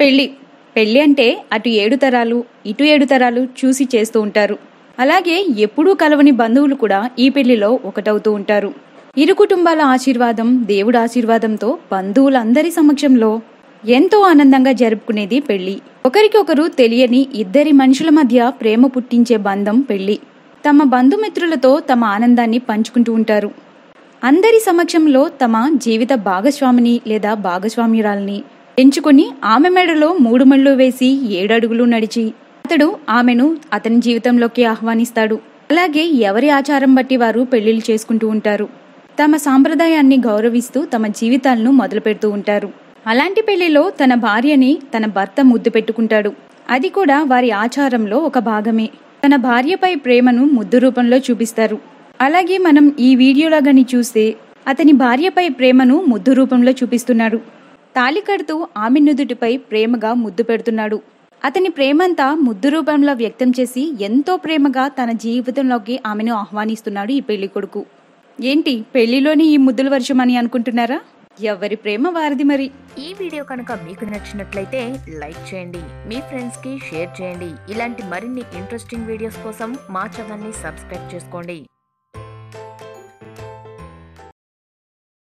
పెళ్ళి. పెళ్ళి అంటే అటు ఏడు తరాలు ఇటు ఏడు తరాలు చూసి చేస్తూ ఉంటారు. అలాగే ఎప్పుడూ కలవని బంధువులు కూడా ఈ పెళ్ళిలో ఒకటవుతూ ఉంటారు. ఇరు కుటుంబాల ఆశీర్వాదం దేవుడి ఆశీర్వాదంతో బంధువులందరి సమక్షంలో ఎంతో ఆనందంగా జరుపుకునేది పెళ్ళి ఒకరికొకరు తెలియని ఇద్దరి మనుషుల మధ్య ప్రేమ పుట్టించే బంధం పెళ్ళి తమ బంధుమిత్రులతో తమ ఆనందాన్ని పంచుకుంటూ ఉంటారు. అందరి సమక్షంలో తమ జీవిత భాగస్వామిని లేదా భాగస్వామ్యురాల్ని ఎంచుకుని ఆమె మెడలో మూడు మళ్ళు వేసి ఏడడుగులు నడిచి అతడు ఆమెను అతని జీవితంలోకి ఆహ్వానిస్తాడు. అలాగే ఎవరి ఆచారం బట్టి వారు పెళ్ళిళ్ళు చేసుకుంటూ ఉంటారు. తమ సాంప్రదాయాన్ని గౌరవిస్తూ తమ జీవితాలను మొదలు పెడుతూ ఉంటారు. అలాంటి పెళ్ళిలో తన భార్యని తన భర్త ముద్దు పెట్టుకుంటాడు. అది కూడా వారి ఆచారంలో ఒక భాగమే. తన భార్యపై ప్రేమను ముద్దు రూపంలో చూపిస్తారు. అలాగే మనం ఈ వీడియోలో గని చూస్తే అతని భార్యపై ప్రేమను ముద్దు రూపంలో చూపిస్తున్నాడు. తాళి కడుతూ ఆమె నుదుటిపై ప్రేమగా ముద్దు పెడుతున్నాడు. అతని ప్రేమంతా ముద్దు రూపంలో వ్యక్తం చేసి ఎంతో ప్రేమగా తన జీవితంలోకి ఆమెను ఆహ్వానిస్తున్నాడు ఈ పెళ్ళి కొడుకు. ఏంటి పెళ్ళిలోని ఈ ముద్దుల వర్షం అని అనుకుంటున్నారా? ఎవరి ప్రేమ వారిది మరి? ఈ వీడియో కనుక మీకు నచ్చినట్లయితే లైక్ చేయండి మీ ఫ్రెండ్స్కి షేర్ చేయండి. ఇలాంటి మరిన్ని ఇంట్రెస్టింగ్ వీడియోస్ కోసం మా ఛానల్ని సబ్స్క్రైబ్ చేసుకోండి.